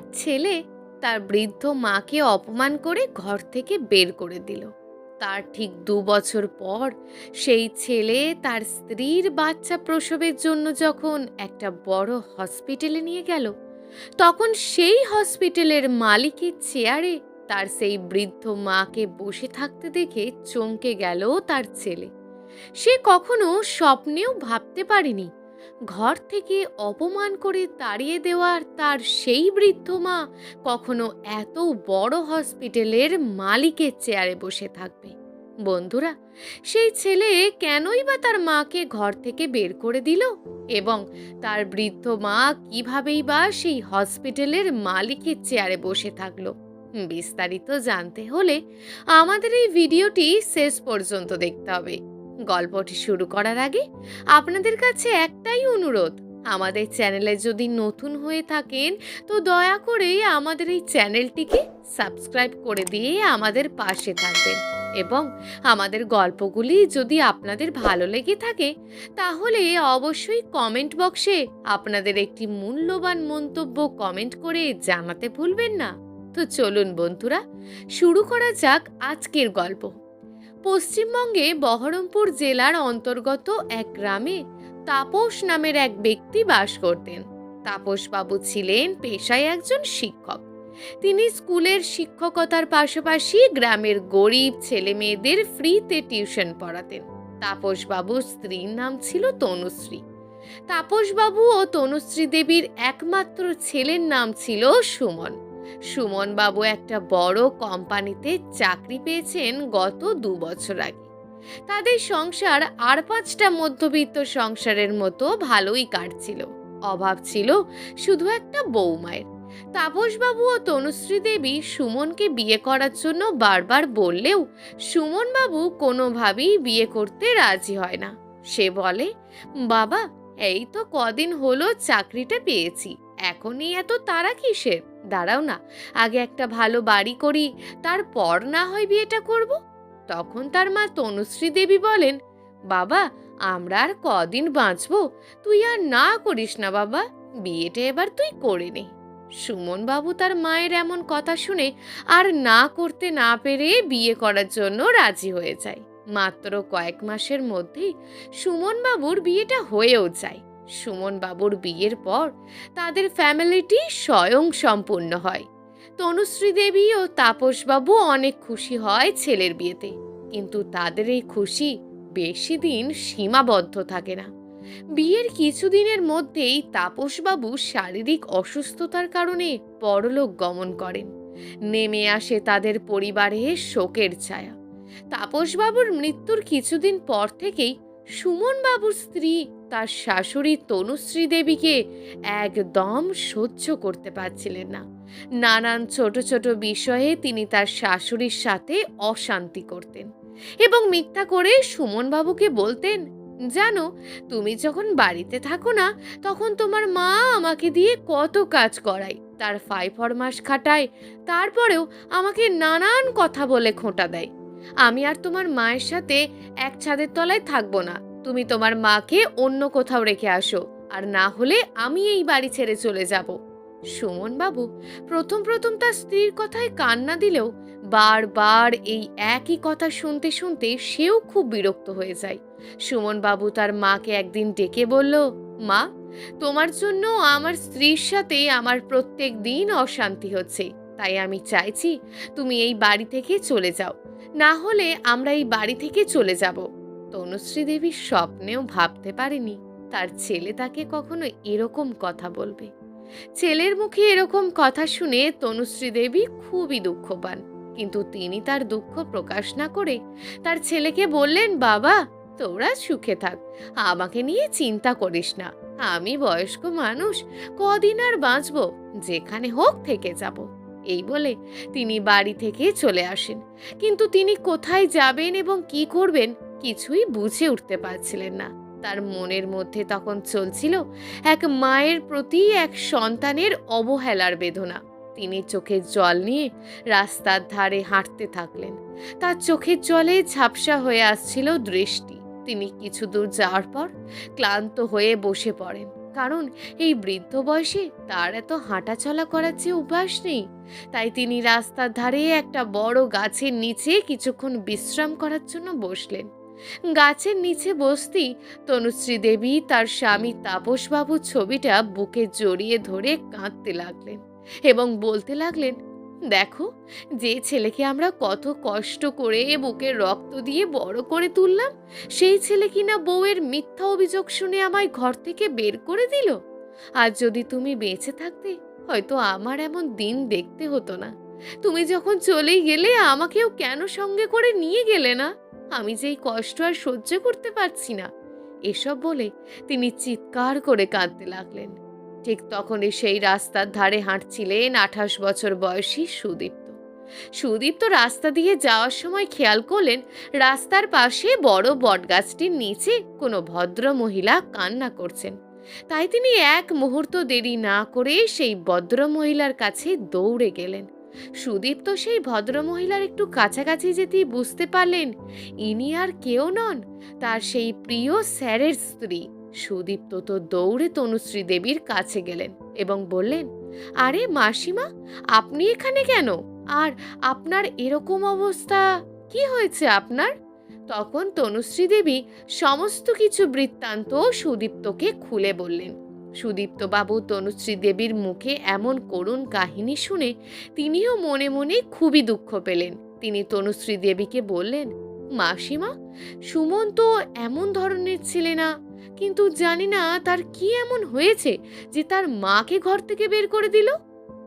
এক ছেলে তার বৃদ্ধ মাকে অপমান করে ঘর থেকে বের করে দিল। তার ঠিক দু বছর পর সেই ছেলে তার স্ত্রীর বাচ্চা প্রসবের জন্য যখন একটা বড় হসপিটালে নিয়ে গেল, তখন সেই হসপিটালের মালিকের চেয়ারে তার সেই বৃদ্ধ মাকে বসে থাকতে দেখে চমকে গেল তার ছেলে। সে কখনো স্বপ্নেও ভাবতে পারেনি ঘর থেকে অপমান করে তাড়িয়ে দেওয়ার তার সেই বৃদ্ধ মা কখনো এত বড় হসপিটালের মালিকের চেয়ারে বসে থাকবে। বন্ধুরা, সেই ছেলে কেনই বা তার মাকে ঘর থেকে বের করে দিল এবং তার বৃদ্ধ মা কিভাবেই বা সেই হসপিটালের মালিকের চেয়ারে বসে থাকল? বিস্তারিত জানতে হলে আমাদের এই ভিডিওটি শেষ পর্যন্ত দেখতে হবে। গল্পটি শুরু করার আগে আপনাদের কাছে একটাই অনুরোধ। আমাদের চ্যানেলে যদি নতুন হয়ে থাকেন, তো দয়া করে আমাদের এই চ্যানেলটিকে সাবস্ক্রাইব করে দিয়ে আমাদের পাশে থাকবেন এবং আমাদের গল্পগুলি যদি আপনাদের ভালো লেগে থাকে, তাহলে অবশ্যই কমেন্ট বক্সে আপনাদের একটি মূল্যবান মন্তব্য কমেন্ট করে জানাতে ভুলবেন না। তো চলুন বন্ধুরা, শুরু করা যাক আজকের গল্প। পশ্চিমবঙ্গে বহরমপুর জেলার অন্তর্গত এক গ্রামে তাপস নামের এক ব্যক্তি বাস করতেন। তাপসবাবু ছিলেন পেশায় একজন শিক্ষক। তিনি স্কুলের শিক্ষকতার পাশাপাশি গ্রামের গরিব ছেলে মেয়েদের ফ্রিতে টিউশন পড়াতেন। তাপসবাবুর স্ত্রীর নাম ছিল তনুশ্রী। তাপসবাবু ও তনুশ্রী দেবীর একমাত্র ছেলের নাম ছিল সুমন। সুমন বাবু একটা বড় কোম্পানিতে চাকরি পেয়েছেন গত দু বছর আগে। তাদের সংসার আর পাঁচটা মধ্যবিত্ত সংসারের মতো ভালোই কাটছিল। অভাব ছিল শুধু একটা বৌমায়ের তাপসবাবু ও তনুশ্রী দেবী সুমনকে বিয়ে করার জন্য বারবার বললেও সুমনবাবু কোনোভাবেই বিয়ে করতে রাজি হয় না। সে বলে, বাবা, এই তো কদিন হলো চাকরিটা পেয়েছি, এখনই এত তারা কিসের? দাঁড়াও না, আগে একটা ভালো বাড়ি করি, তারপর না হয় বিয়েটা করব। তখন তার মা তনুশ্রী দেবী বলেন, বাবা, আমরা আর কদিন বাঁচব, তুই আর না করিস না বাবা, বিয়েটা এবার তুই করে নে। সুমন বাবু তার মায়ের এমন কথা শুনে আর না করতে না পেরে বিয়ে করার জন্য রাজি হয়ে যায়। মাত্র কয়েক মাসের মধ্যেই সুমন বাবুর বিয়েটা হয়েও যায়। সুমন বাবুর বিয়ের পর তাদের ফ্যামিলিটি স্বয়ং সম্পূর্ণ হয়। তনুশ্রী দেবী ও তাপসবাবু অনেক খুশি হয় ছেলের বিয়েতে, কিন্তু তাদের এই খুশি বেশি দিন সীমাবদ্ধ থাকে না। বিয়ের কিছুদিনের মধ্যেই তাপসবাবু শারীরিক অসুস্থতার কারণে পরলোক গমন করেন। নেমে আসে তাদের পরিবারে শোকের ছায়া। তাপসবাবুর মৃত্যুর কিছুদিন পর থেকেই সুমন বাবুর স্ত্রী তার শাশুড়ি তনুশ্রী দেবীকে একদম সহ্য করতে পারছিলেন না। নানান ছোট ছোট বিষয়ে তিনি তার শাশুড়ির সাথে অশান্তি করতেন এবং মিথ্যা করে সুমন বাবুকে বলতেন, জানো, তুমি যখন বাড়িতে থাকো না, তখন তোমার মা আমাকে দিয়ে কত কাজ করায়। তার ফাই ফরমাস খাটায়, তারপরেও আমাকে নানান কথা বলে খোঁটা দেয়। আমি আর তোমার মায়ের সাথে এক ছাদের তলায় থাকব না। তুমি তোমার মাকে অন্য কোথাও রেখে আসো, আর না হলে আমি এই বাড়ি ছেড়ে চলে যাব। সুমন বাবু, প্রথম প্রথম তার স্ত্রীর কথায় কান্না দিলেও বারবার এই একই কথা শুনতে শুনতে সেও খুব বিরক্ত হয়ে যায়। সুমন বাবু তার মাকে একদিন ডেকে বলল, মা, তোমার জন্য আমার স্ত্রীর সাথে আমার প্রত্যেক দিন অশান্তি হচ্ছে, তাই আমি চাইছি তুমি এই বাড়ি থেকে চলে যাও। না হলে আমরা এই বাড়ি থেকে চলে যাব। তনুশ্রী দেবী স্বপ্নেও ভাবতে পারেনি, তার ছেলে তাকে কখনো এরকম কথা বলবে। ছেলের মুখে এরকম কথা শুনে তনুশ্রী দেবী খুবই দুঃখ পান কিন্তু তিনি তার দুঃখ প্রকাশ না করে তার ছেলেকে বললেন, বাবা, তোরা সুখে থাক, আমাকে নিয়ে চিন্তা করিস না, আমি বয়স্ক মানুষ, কদিন আর বাঁচব, যেখানে হোক থেকে যাব। এই বলে তিনি বাড়ি থেকে চলে আসেন। কিন্তু তিনি কোথায় যাবেন এবং কি করবেন কিছুই বুঝে উঠতে পারছিলেন না। তার মনের মধ্যে তখন চলছিল এক মায়ের প্রতি এক সন্তানের অবহেলার বেদনা। তিনি চোখের জল নিয়ে রাস্তার ধারে হাঁটতে থাকলেন। তার চোখের জলে ঝাপসা হয়ে আসছিল দৃষ্টি। তিনি কিছু দূর যাওয়ার পর ক্লান্ত হয়ে বসে পড়েন। কারণ এই বৃদ্ধ বয়সে তার এত হাঁটাচলা করার চেয়ে অভ্যাস নেই। তাই তিনি রাস্তার ধারে একটা বড় গাছের নিচে কিছুক্ষণ বিশ্রাম করার জন্য বসলেন। গাছের নিচে বসতি তনুশ্রী দেবী তার স্বামী তাপসবাবুর ছবিটা বুকে জড়িয়ে ধরে কাঁদতে লাগলেন এবং বলতে লাগলেন দেখো, যে ছেলেকে আমরা কত কষ্ট করে বুকে রক্ত দিয়ে বড় করে তুললাম, সেই ছেলে কিনা বউয়ের মিথ্যা অভিযোগ শুনে আমায় ঘর থেকে বের করে দিল। আর যদি তুমি বেঁচে থাকতে, হয়তো আমার এমন দিন দেখতে হতো না। তুমি যখন চলেই গেলে আমাকেও কেন সঙ্গে করে নিয়ে গেলে না? আমি যেই কষ্ট আর সহ্য করতে পারছি না। এসব বলে তিনি চিৎকার করে কাঁদতে লাগলেন। ঠিক তখনই সেই রাস্তার ধারে হাঁটছিলেন আঠাশ বছর বয়সী সুদীপ্ত। সুদীপ্ত রাস্তা দিয়ে যাওয়ার সময় খেয়াল করলেন, রাস্তার পাশে বড় বটগাছটির নিচে কোনো ভদ্র মহিলা কান্না করছেন। তাই তিনি এক মুহূর্ত দেরি না করে সেই ভদ্র মহিলার কাছে দৌড়ে গেলেন। সুদীপ্ত সেই ভদ্রমহিলার একটু কাছাকাছি যেতেই বুঝতে পারলেন, ইনি আর কেউ নন, তার সেই প্রিয় স্যারের স্ত্রী। সুদীপ্ত তো দৌড়ে তনুশ্রী দেবীর কাছে গেলেন এবং বললেন, আরে মাসিমা, আপনি এখানে কেন? আর আপনার এরকম অবস্থা, কি হয়েছে আপনার? তখন তনুশ্রী দেবী সমস্ত কিছু বৃত্তান্ত সুদীপ্তকে খুলে বললেন। সুদীপ্ত বাবু তনুশ্রী দেবীর মুখে এমন করুণ কাহিনী শুনে তিনিও মনে মনে খুবই দুঃখ পেলেন। তিনি তনুশ্রী দেবীকে বললেন, মাসিমা, সুমন তো এমন ধরনের ছেলে না। কিন্তু জানি না তার কি এমন হয়েছে যে তার মাকে ঘর থেকে বের করে দিল।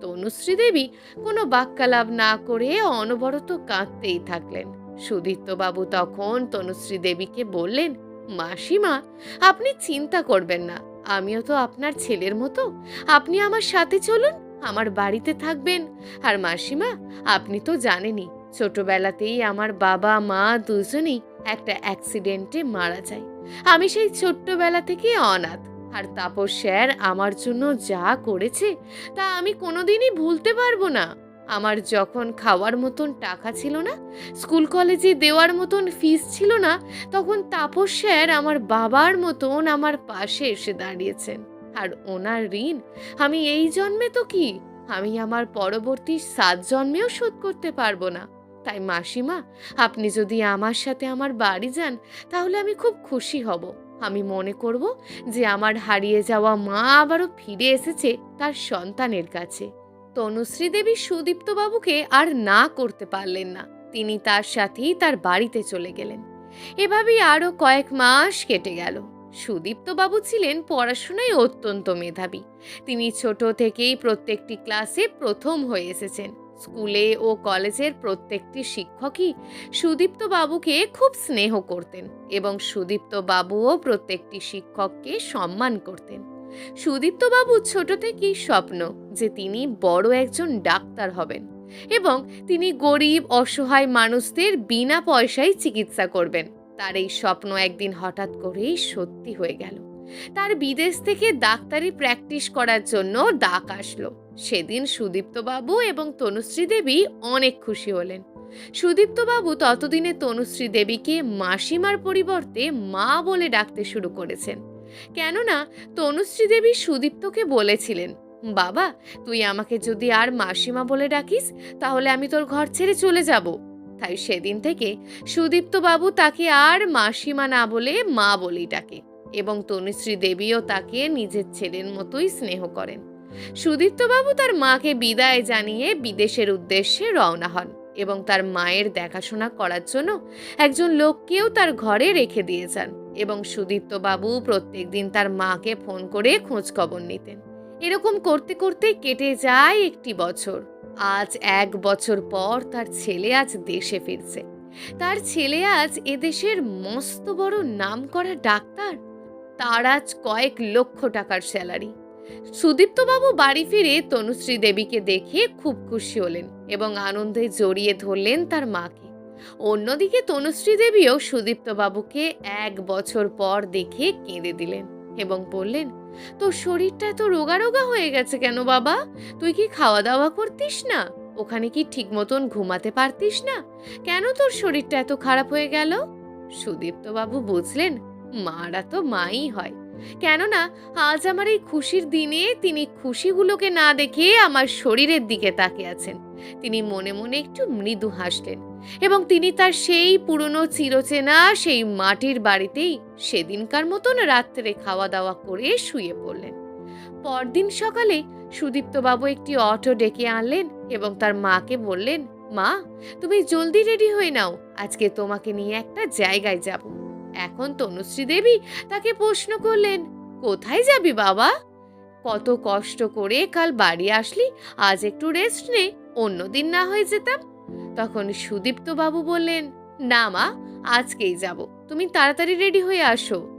তনুশ্রী দেবী কোনো বাক্যালাপ না করে অনবরত কাঁদতেই থাকলেন। সুদীপ্তবাবু তখন তনুশ্রী দেবীকে বললেন, মাসিমা, আপনি চিন্তা করবেন না। আমিও তো আপনার ছেলের মতো। আপনি আমার সাথে চলুন, আমার বাড়িতে থাকবেন। আর মাসিমা, আপনি তো জানেনই, ছোটবেলাতেই আমার বাবা মা দুজনেই একটা অ্যাক্সিডেন্টে মারা যায়। আমি সেই ছোট্টবেলা থেকে অনাথ, আর তাপস স্যার আমার জন্য যা করেছে তা আমি কোনোদিনই ভুলতে পারব না। আমার যখন খাওয়ার মতন টাকা ছিল না, স্কুল কলেজে দেওয়ার মতন ফিস ছিল না, তখন তাপস স্যার আমার বাবার মতন আমার পাশে এসে দাঁড়িয়েছেন। আর ওনার ঋণ, আমি এই জন্মে তো কি? আমি আমার পরবর্তী সাত জন্মেও শোধ করতে পারব না। তাই মাসিমা, আপনি যদি আমার সাথে আমার বাড়ি যান, তাহলে আমি খুব খুশি হব। আমি মনে করব যে আমার হারিয়ে যাওয়া মা আবারও ফিরে এসেছে তার সন্তানের কাছে। তনুশ্রী দেবী সুদীপ্তবাবুকে আর না করতে পারলেন না। তিনি তার সাথেই তার বাড়িতে চলে গেলেন। এভাবেই আরও কয়েক মাস কেটে গেল। সুদীপ্তবাবু ছিলেন পড়াশোনায় অত্যন্ত মেধাবী। তিনি ছোট থেকেই প্রত্যেকটি ক্লাসে প্রথম হয়ে এসেছেন। স্কুলে ও কলেজের প্রত্যেকটি শিক্ষকই সুদীপ্ত বাবুকে খুব স্নেহ করতেন এবং সুদীপ্ত বাবুও প্রত্যেকটি শিক্ষককে সম্মান করতেন। সুদীপ্ত বাবু ছোট থেকেই স্বপ্ন যে তিনি বড় একজন ডাক্তার হবেন এবং তিনি গরিব, অসহায় মানুষদের বিনা পয়সায় চিকিৎসা করবেন। তার এই স্বপ্ন একদিন হঠাৎ করেই সত্যি হয়ে গেল। তার বিদেশ থেকে ডাক্তারি প্র্যাকটিস করার জন্য ডাক আসলো। সেদিন সুদীপ্তবাবু এবং তনুশ্রী দেবী অনেক খুশি হলেন। সুদীপ্তবাবু ততদিনে তনুশ্রী দেবীকে মাসিমার পরিবর্তে মা বলে ডাকতে শুরু করেছেন। কেননা তনুশ্রী দেবী সুদীপ্তকে বলেছিলেন, বাবা, তুই আমাকে যদি আর মাসিমা বলে ডাকিস, তাহলে আমি তোর ঘর ছেড়ে চলে যাব। তাই সেদিন থেকে সুদীপ্তবাবু তাকে আর মাসিমা না বলে মা বলেই ডাকে এবং তনুশ্রী দেবীও তাকে নিজের ছেলের মতোই স্নেহ করেন। সুদীপ্তবাবু তার মাকে বিদায় জানিয়ে বিদেশের উদ্দেশ্যে রওনা হন এবং তার মায়ের দেখাশোনা করার জন্য একজন লোককেও তার ঘরে রেখে দিয়ে যান এবং সুদীপ্তবাবু প্রত্যেক দিন তার মাকে ফোন করে খোঁজ খবর নিতেন। এরকম করতে করতে কেটে যায় একটি বছর। আজ এক বছর পর তার ছেলে আজ দেশে ফিরছে। তার ছেলে আজ এদেশের মস্ত বড় নাম করা ডাক্তার। তার আজ কয়েক লক্ষ টাকার স্যালারি। সুদীপ্তবাবু বাড়ি ফিরে তনুশ্রী দেবীকে দেখে খুব খুশি হলেন এবং আনন্দে জড়িয়ে ধরলেন তার মাকে। অন্যদিকে তনুশ্রী দেবীও সুদীপ্তবাবুকে এক বছর পর দেখে কেঁদে দিলেন এবং বললেন, তোর শরীরটা এত রোগা রোগা হয়ে গেছে কেন বাবা? তুই কি খাওয়া দাওয়া করতিস না? ওখানে কি ঠিক মতন ঘুমাতে পারতিস না? কেন তোর শরীরটা এত খারাপ হয়ে গেল? সুদীপ্তবাবু বুঝলেন, মারা তো মাই হয়। কেননা আজ আমার এই খুশির দিনে তিনি খুশিগুলোকে না দেখে আমার শরীরের দিকে তাকিয়ে আছেন। তিনি মনে মনে একটু মৃদু হাসলেন এবং তিনি তার সেই পুরনো চিরচেনা, সেই মাটির বাড়িতেই সেদিনকার মতন রাত্রে খাওয়া দাওয়া করে শুয়ে পড়লেন। পরদিন সকালে সুদীপ্তবাবু একটি অটো ডেকে আনলেন এবং তার মাকে বললেন, মা, তুমি জলদি রেডি হয়ে নাও, আজকে তোমাকে নিয়ে একটা জায়গায় যাব। এখন তনুশ্রী দেবী তাকে প্রশ্ন করলেন, কোথায় যাবি বাবা? কত কষ্ট করে কাল বাড়ি আসলি, আজ একটু রেস্ট নে, অন্যদিন না হয়ে যেতাম। তখন সুদীপ্ত বাবু বললেন, না মা, আজকেই যাব, তুমি তাড়াতাড়ি রেডি হয়ে আসো।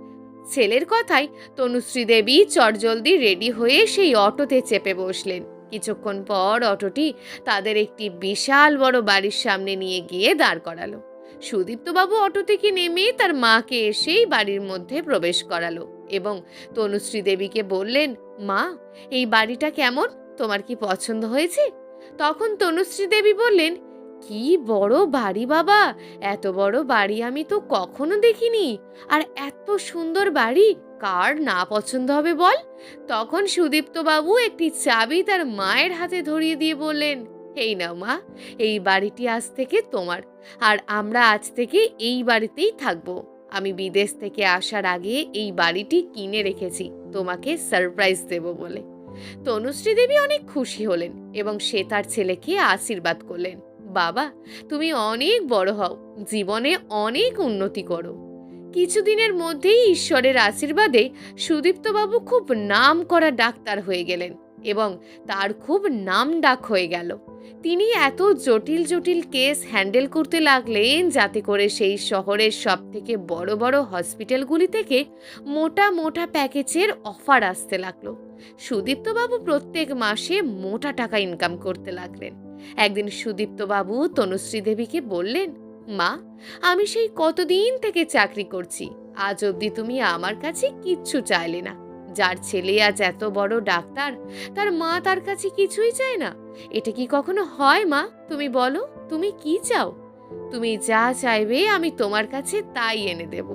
ছেলের কথায় তনুশ্রী দেবী চটজলদি রেডি হয়ে সেই অটোতে চেপে বসলেন। কিছুক্ষণ পর অটোটি তাদের একটি বিশাল বড় বাড়ির সামনে নিয়ে গিয়ে দাঁড় করালো। সুদীপ্তবাবু অটো থেকে নেমে তার মাকে এসেই বাড়ির মধ্যে প্রবেশ করালো এবং তনুশ্রী দেবীকে বললেন, মা, এই বাড়িটা কেমন? তোমার কি পছন্দ হয়েছে? তখন তনুশ্রী দেবী বললেন, কি বড় বাড়ি বাবা! এত বড় বাড়ি আমি তো কখনো দেখিনি। আর এত সুন্দর বাড়ি, কার না পছন্দ হবে বল? তখন সুদীপ্তবাবু একটি চাবি তার মায়ের হাতে ধরিয়ে দিয়ে বললেন এই নাও মা, এই বাড়িটি আজ থেকে তোমার। আর আমরা আজ থেকে এই বাড়িতেই থাকব। আমি বিদেশ থেকে আসার আগে এই বাড়িটি কিনে রেখেছি, তোমাকে সারপ্রাইজ দেব বলে। তনুশ্রী দেবী অনেক খুশি হলেন এবং সে তার ছেলেকে আশীর্বাদ করলেন। বাবা, তুমি অনেক বড় হও, জীবনে অনেক উন্নতি করো। কিছুদিনের মধ্যেই ঈশ্বরের আশীর্বাদে সুদীপ্তবাবু খুব নাম করা ডাক্তার হয়ে গেলেন। এবং তার খুব নাম ডাক হয়ে গেল। তিনি এত জটিল জটিল কেস হ্যান্ডেল করতে লাগলেন যাতে করে সেই শহরের সব থেকে বড় বড় হসপিটালগুলি থেকে মোটা মোটা প্যাকেজের অফার আসতে লাগল। সুদীপ্তবাবু প্রত্যেক মাসে মোটা টাকা ইনকাম করতে লাগলেন। একদিন সুদীপ্তবাবু তনুশ্রী দেবীকে বললেন, মা, আমি সেই কতদিন থেকে চাকরি করছি? আজ অবধি তুমি আমার কাছে কিচ্ছু চাইলে না। যার ছেলে আজ এত বড় ডাক্তার, তার মা তার কাছে কিছুই চায় না। এটা কি কখনো হয়, মা? তুমি বলো, তুমি কি চাও? তুমি যা চাইবে আমি তোমার কাছে তাই এনে দেব।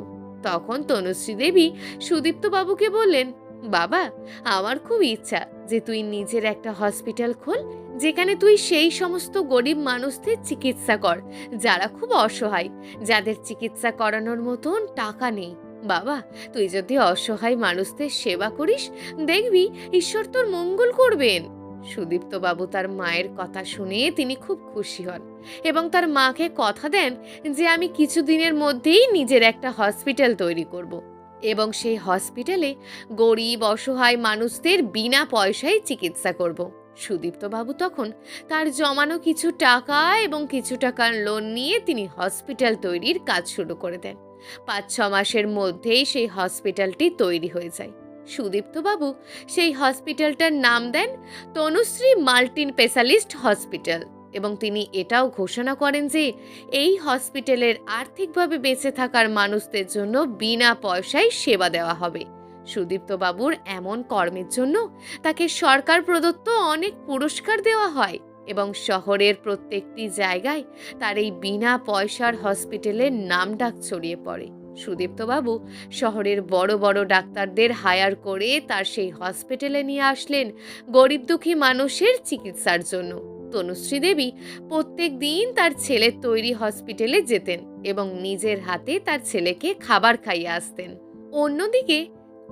তখন তনুশ্রী দেবী সুদীপ্ত বাবুকে বললেন, বাবা, আমার খুব ইচ্ছা যে তুই নিজের একটা হসপিটাল খোল, যেখানে তুই সেই সমস্ত গরিব মানুষদের চিকিৎসা কর, যারা খুব অসহায়, যাদের চিকিৎসা করানোর মতন টাকা নেই। বাবা, তুই যদি অসহায় মানুষদের সেবা করিস, দেখবি ঈশ্বর তোর মঙ্গল করবেন সুদীপ্ত বাবু তার মায়ের কথা শুনে তিনি খুব খুশি হন এবং তার মাকে কথা দেন যে, আমি কিছুদিনের মধ্যেই নিজের একটা হসপিটাল তৈরি করব। এবং সেই হসপিটালে গরিব, অসহায় মানুষদের বিনা পয়সায় চিকিৎসা করব। সুদীপ্ত বাবু তখন তার জমানো কিছু টাকা এবং কিছু টাকার লোন নিয়ে তিনি হসপিটাল তৈরির কাজ শুরু করে দেন পাঁচ ছ মাসের মধ্যেই সেই হসপিটালটি তৈরি হয়ে যায়। সুদীপ্তবাবু সেই হসপিটালটার নাম দেন তনুশ্রী মাল্টি স্পেশালিস্ট হসপিটাল এবং তিনি এটাও ঘোষণা করেন যে এই হসপিটালের আর্থিকভাবে বেঁচে থাকার মানুষদের জন্য বিনা পয়সায় সেবা দেওয়া হবে। সুদীপ্তবাবুর এমন কর্মের জন্য তাকে সরকার প্রদত্ত অনেক পুরস্কার দেওয়া হয়। এবং শহরের প্রত্যেকটি জায়গায় তার এই বিনা পয়সার হসপিটালের নাম ডাক ছড়িয়ে পড়ে। সুদীপ্তবাবু শহরের বড় বড় ডাক্তারদের হায়ার করে তার সেই হসপিটালে নিয়ে আসলেন গরিব দুঃখী মানুষের চিকিৎসার জন্য। তনুশ্রী দেবী প্রত্যেক দিন তার ছেলের তৈরি হসপিটালে যেতেন এবং নিজের হাতে তার ছেলেকে খাবার খাইয়ে আসতেন। অন্যদিকে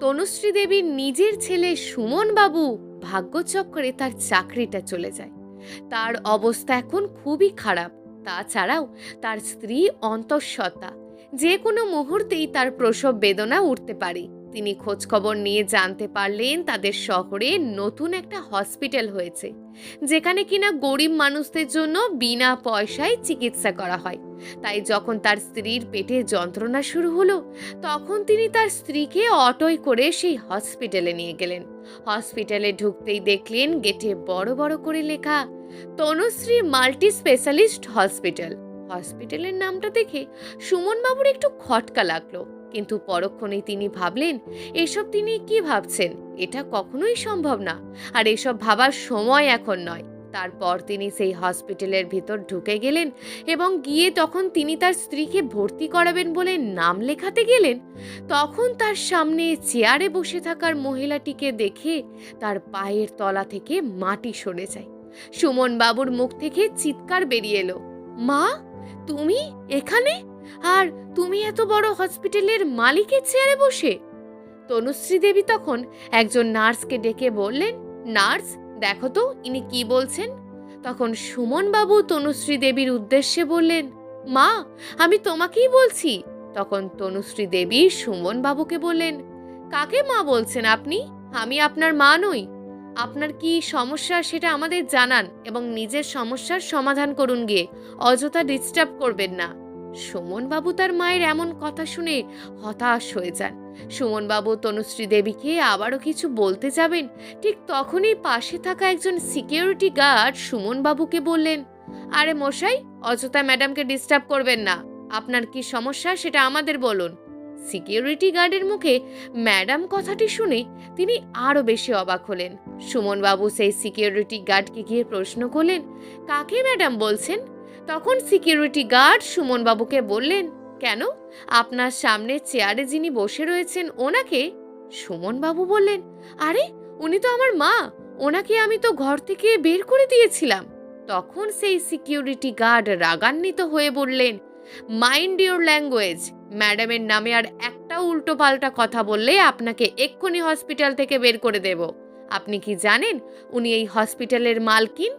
তনুশ্রী দেবীর নিজের ছেলে সুমন বাবু ভাগ্যচক্রে তার চাকরিটা চলে যায়। তার অবস্থা এখন খুবই খারাপ। তাছাড়াও তার স্ত্রী অন্তঃসত্ত্বা। যে কোনো মুহূর্তেই তার প্রসব বেদনা উঠতে পারে। তিনি খোঁজখবর নিয়ে জানতে পারলেন তাদের শহরে নতুন একটা হসপিটাল হয়েছে, যেখানে কিনা গরিব মানুষদের জন্য বিনা পয়সায় চিকিৎসা করা হয়। তাই যখন তার স্ত্রীর পেটে যন্ত্রণা শুরু হলো, তখন তিনি তার স্ত্রীকে অটোয় করে সেই হসপিটালে নিয়ে গেলেন। হসপিটালে ঢুকতেই দেখলেন গেটে বড় বড় করে লেখা তনুশ্রী মাল্টি স্পেশালিস্ট হসপিটাল। হসপিটালের নামটা দেখে সুমন বাবুর একটু খটকা লাগল। কিন্তু পরক্ষণেই তিনি ভাবলেন, এসব তিনি কি ভাবছেন? এটা কখনোই সম্ভব না। আর এসব ভাবার সময় এখন নয়। তারপর তিনি সেই হসপিটালের ভিতর ঢুকে গেলেন এবং গিয়ে তখন তিনি তার স্ত্রীকে ভর্তি করাবেন বলে নাম লেখাতে গেলেন, তখন তার সামনে চেয়ারে বসে থাকার মহিলাটিকে দেখে তার পায়ের তলা থেকে মাটি সরে যায়। সুমন বাবুর মুখ থেকে চিৎকার বেরিয়ে এলো। মা, তুমি এখানে? আর তুমি এত বড় হসপিটালের মালিকের চেয়ারে বসে? তনুশ্রী দেবী তখন একজন নার্সকে ডেকে বললেন, নার্স, দেখো তো, ইনি কি বলছেন? তখন সুমন বাবু তনুশ্রী দেবীর উদ্দেশ্যে বললেন, মা, আমি তোমাকেই বলছি। তখন তনুশ্রী দেবী সুমন বাবুকে বললেন, কাকে মা বলছেন আপনি? আমি আপনার মা নই। আপনার কি সমস্যা সেটা আমাদের জানান এবং নিজের সমস্যার সমাধান করুন গিয়ে। অযথা ডিস্টার্ব করবেন না। সুমনবাবু তার মায়ের এমন কথা শুনে হতাশ হয়ে যান। সুমনবাবু তনুশ্রী দেবীকে আবারও কিছু বলতে যাবেন? ঠিক তখনই পাশে থাকা একজন সিকিউরিটি গার্ড সুমনবাবুকে বললেন, আরে মশাই, অযথা ম্যাডামকে ডিস্টার্ব করবেন না। আপনার কি সমস্যা সেটা আমাদের বলুন। সিকিউরিটি গার্ডের মুখে ম্যাডাম কথাটি শুনে তিনি আরও বেশি অবাক হলেন। সুমনবাবু সেই সিকিউরিটি গার্ডকে গিয়ে প্রশ্ন করলেন, কাকে ম্যাডাম বলছেন? তখন সিকিউরিটি গার্ড সুমনবাবুকে বললেন, কেন? আপনার সামনে চেয়ারে যিনি বসে রয়েছেন ওনাকে? সুমনবাবু বললেন, আরে, উনি তো আমার মা, ওনাকে আমি তো ঘর থেকে বের করে দিয়েছিলাম। তখন সেই সিকিউরিটি গার্ড রাগান্বিত হয়ে বললেন, মাইন্ড ইউর ল্যাঙ্গুয়েজ ম্যাডামের নামে আর একটা উল্টো পাল্টা কথা বললে আপনাকে এক্ষুনি হসপিটাল থেকে বের করে দেব। আপনি কি জানেন, উনি এই হসপিটালের মালকিন?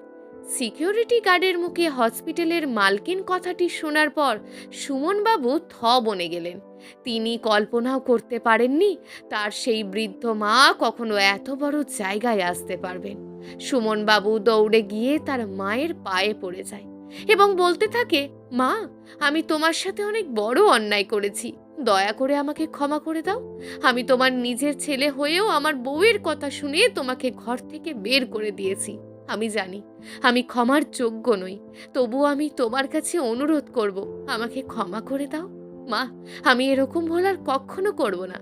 সিকিউরিটি গার্ডের মুখে হসপিটালের মালকিন কথাটি শোনার পর সুমনবাবু থ বনে গেলেন। তিনি কল্পনাও করতে পারেননি, তার সেই বৃদ্ধ মা কখনো এত বড় জায়গায় আসতে পারবেন। সুমনবাবু দৌড়ে গিয়ে তার মায়ের পায়ে পড়ে যায়। এবং বলতে থাকে, মা, আমি তোমার সাথে অনেক বড় অন্যায় করেছি। দয়া করে আমাকে ক্ষমা করে দাও। আমি তোমার নিজের ছেলে হয়েও আমার বউয়ের কথা শুনে তোমাকে ঘর থেকে বের করে দিয়েছি। আমি জানি, আমি ক্ষমার যোগ্য নই। তবু আমি তোমার কাছে অনুরোধ করব, আমাকে ক্ষমা করে দাও। মা, আমি এরকম ভুল আর কখনো করব না।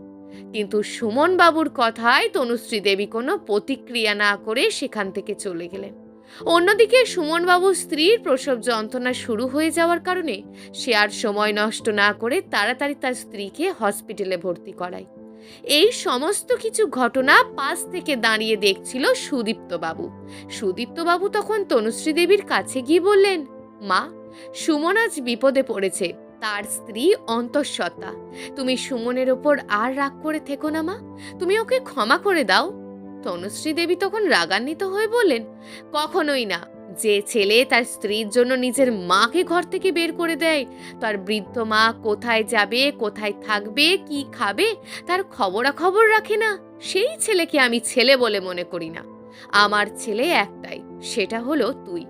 কিন্তু সুমন বাবুর কথায় তনুশ্রী দেবী কোনো প্রতিক্রিয়া না করে সেখান থেকে চলে গেলেন। অন্যদিকে সুমনবাবুর স্ত্রীর প্রসব যন্ত্রণা শুরু হয়ে যাওয়ার কারণে সে আর সময় নষ্ট না করে তাড়াতাড়ি তার স্ত্রীকে হসপিটালে ভর্তি করায়। এই সমস্ত কিছু ঘটনা পাশ থেকে দাঁড়িয়ে দেখছিল সুদীপ্তবাবু। সুদীপ্তবাবু তখন তনুশ্রী দেবীর কাছে গিয়ে বললেন, মা, সুমন আজ বিপদে পড়েছে। তার স্ত্রী অন্তঃসত্ত্বা। তুমি সুমনের ওপর আর রাগ করে থেকো না, মা। তুমি ওকে ক্ষমা করে দাও। তনুশ্রী দেবী তখন রাগান্বিত হয়ে বললেন, কখনোই না। যে ছেলে তার স্ত্রীর জন্য নিজের মাকে ঘর থেকে বের করে দেয়, তার বৃদ্ধ মা কোথায় যাবে, কোথায় থাকবে, কি খাবে, তার খবরাখবর রাখে না। সেই ছেলেকে আমি ছেলে বলে মনে করি না। আমার ছেলে একটাই, সেটা হলো তুই।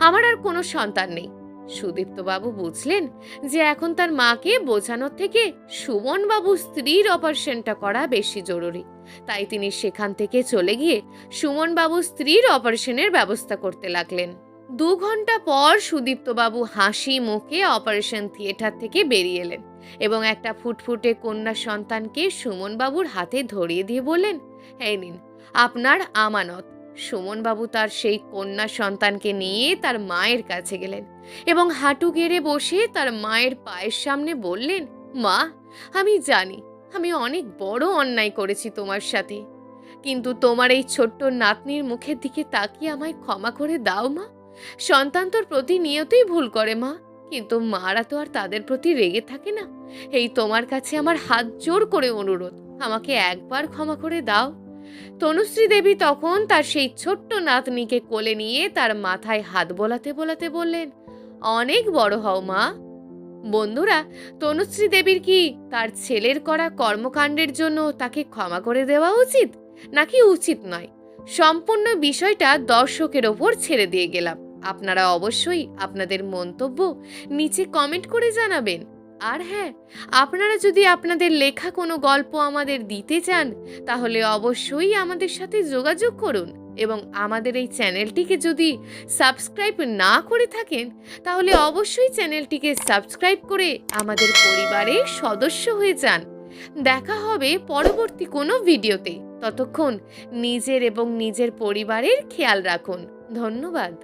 আমার আর কোনো সন্তান নেই। সুদীপ্তবাবু বুঝলেন যে এখন তার মাকে বোঝানোর থেকে সুমনবাবু স্ত্রীর অপারেশনটা করা বেশি জরুরি। তাই তিনি সেখান থেকে চলে গিয়ে সুমনবাবু স্ত্রীর অপারেশনের ব্যবস্থা করতে লাগলেন। দু ঘণ্টা পর সুদীপ্তবাবু হাসি মুখে অপারেশন থিয়েটার থেকে বেরিয়ে এলেন এবং একটা ফুটফুটে কন্যা সন্তানকে সুমনবাবুর হাতে ধরিয়ে দিয়ে বললেন, এই নিন, আপনার আমানত সুমনবাবু তার সেই কন্যা সন্তানকে নিয়ে তার মায়ের কাছে গেলেন এবং হাঁটু গেড়ে বসে তার মায়ের পায়ের সামনে বললেন, মা, আমি জানি, আমি অনেক বড় অন্যায় করেছি তোমার সাথে, কিন্তু তোমার এই ছোট্ট নাতনির মুখের দিকে তাকিয়ে আমায় ক্ষমা করে দাও মা। সন্তান তোর প্রতিনিয়তই ভুল করে মা, কিন্তু মারা তো আর তাদের প্রতি রেগে থাকে না। এই তোমার কাছে আমার হাত জোর করে অনুরোধ, আমাকে একবার ক্ষমা করে দাও। তনুশ্রী দেবী তখন তার সেই ছোট্ট নাতনিকে কোলে নিয়ে তার মাথায় হাত বোলাতে বোলাতে বললেন, অনেক বড় হও মা। বন্ধুরা, তনুশ্রী দেবীর কি তার ছেলের করা কর্মকাণ্ডের জন্য তাকে ক্ষমা করে দেওয়া উচিত, নাকি উচিত নয়? সম্পূর্ণ বিষয়টা দর্শকের ওপর ছেড়ে দিয়ে গেলাম। আপনারা অবশ্যই আপনাদের মন্তব্য নিচে কমেন্ট করে জানাবেন। আর হ্যাঁ আপনারা যদি আপনাদের লেখা কোনো গল্প আমাদের দিতে চান, তাহলে অবশ্যই আমাদের সাথে যোগাযোগ করুন এবং আমাদের এই চ্যানেলটিকে যদি সাবস্ক্রাইব না করে থাকেন, তাহলে অবশ্যই চ্যানেলটিকে সাবস্ক্রাইব করে আমাদের পরিবারের সদস্য হয়ে যান। দেখা হবে পরবর্তী কোনো ভিডিওতে। ততক্ষণ নিজের এবং নিজের পরিবারের খেয়াল রাখুন। ধন্যবাদ।